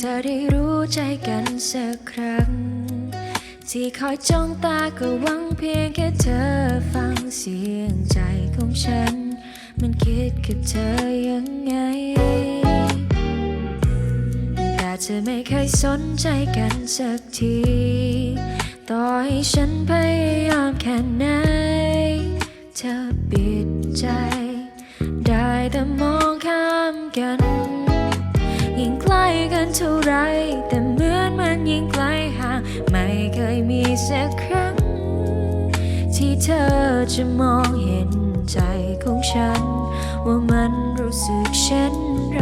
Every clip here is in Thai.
เธอได้รู้ใจกันสักครั้ง ที่คอยจ้องตาก็หวังเพียงแค่เธอฟังเสียงใจของฉัน มันคิดกับเธอยังไง แต่เธอไม่เคยสนใจกันสักที ต่อให้ฉันพยายามแค่ไหน เธอปิดใจ ได้แต่มองข้ามกันยิ่งใกล้กัน เท่าไร แต่เหมือนมันยิ่งไกลห่าง ไม่เคยมีสักครั้ง ที่เธอจะมองเห็นใจของฉัน ว่ามันรู้สึกเช่นไร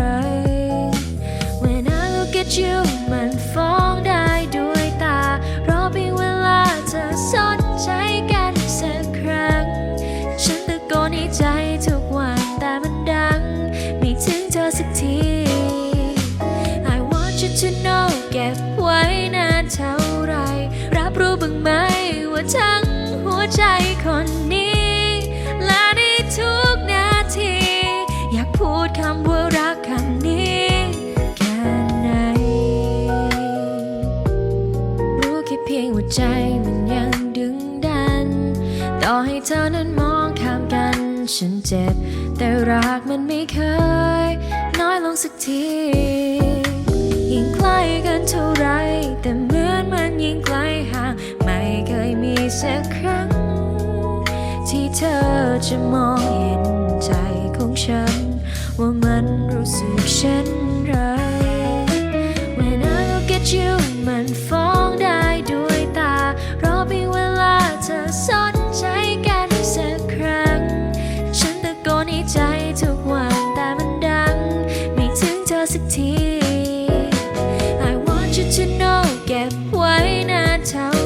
รู้บ้างไหมว่าทั้งหัวใจคนนี้ และในทุกนาที อยากพูดคำว่ารักคำนี้แค่ไหน รู้แค่เพียงว่าใจมันยังดึงดัน ต่อให้เธอนั้นมองข้ามกัน ฉันเจ็บ แต่รักมันไม่เคย น้อยลงสักที ยิ่งใกล้กันเท่าไร เธอจะมองเห็นใจของฉัน ว่ามันรู้สึกเช่นไร When I look at you มันฟ้องได้ด้วยตา รอเพีเวลาเธอสนใจกันสักครั้ง ฉันตะโกนในใจทุกวันแต่มันดัง ไม่ถึงเธอสักที I want you to know เก็บไว้นานเท่า